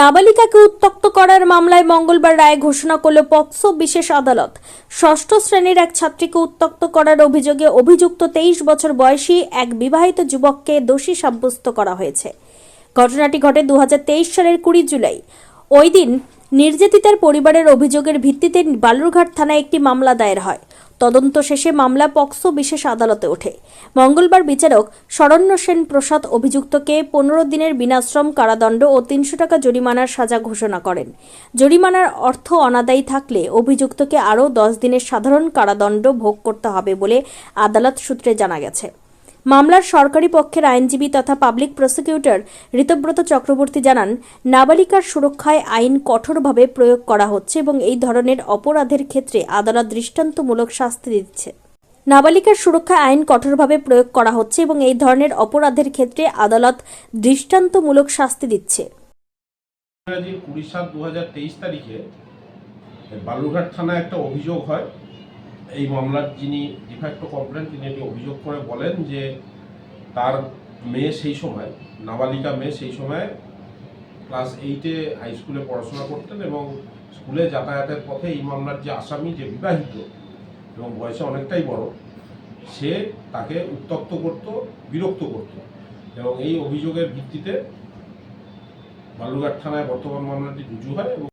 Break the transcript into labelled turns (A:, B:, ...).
A: নাবালিকাকে উত্তক্ত করার মামলায় মঙ্গলবার রায় ঘোষণা করল পক্সো বিশেষ আদালত। ষষ্ঠ শ্রেণির এক ছাত্রীকে উত্তক্ত করার অভিযোগে অভিযুক্ত তেইশ বছর বয়সী এক বিবাহিত যুবককে দোষী সাব্যস্ত করা হয়েছে। ঘটনাটি ঘটে দু হাজার তেইশ সালের কুড়ি জুলাই। ওই দিন নির্যাতিতার পরিবারের অভিযোগের ভিত্তিতে বালুরঘাট থানায় একটি মামলা দায়ের হয়। তদন্ত শেষে মামলা পক্সো বিশেষ আদালতে ওঠে। মঙ্গলবার বিচারক শরণ্য সেন প্রসাদ অভিযুক্তকে পনেরো দিনের বিনাশ্রম কারাদণ্ড ও তিনশো টাকা জরিমানার সাজা ঘোষণা করেন। জরিমানার অর্থ অনাদায়ী থাকলে অভিযুক্তকে আরও দশ দিনের সাধারণ কারাদণ্ড ভোগ করতে হবে বলে আদালত সূত্রে জানা গেছে। মামলার সরকারি পক্ষের আইনজীবী তথা পাবলিক প্রসিকিউটর ঋতব্রত চক্রবর্তী জানান, নাবালিকার সুরক্ষায় আইন কঠোরভাবে প্রয়োগ করা হচ্ছে এবং এই ধরনের অপরাধের ক্ষেত্রে আদালত দৃষ্টান্তমূলক শাস্তি দিচ্ছে। নাবালিকার সুরক্ষায় আইন কঠোরভাবে প্রয়োগ করা হচ্ছে এবং এই ধরনের অপরাধের ক্ষেত্রে আদালত দৃষ্টান্তমূলক শাস্তি দিচ্ছে।
B: কুড়ি সাত দু তারিখে বালুরঘাট থানায় একটা অভিযোগ হয় এই মামলার যিনি ডিফ্যাক্টো কমপ্লেন তিনি এটি অভিযোগ করে বলেন যে তার মেয়ে সেই সময়, নাবালিকা মেয়ে সেই সময় ক্লাস এইটে হাই স্কুলে পড়াশোনা করতেন এবং স্কুলে যাতায়াতের পথে এই মামলার যে আসামি, যে বিবাহিত এবং বয়সে অনেকটাই বড়, সে তাকে উত্তক্ত করত, বিরক্ত করত এবং এই অভিযোগের ভিত্তিতে বালুরঘাট থানায় বর্তমান মামলাটি রুজু হয় এবং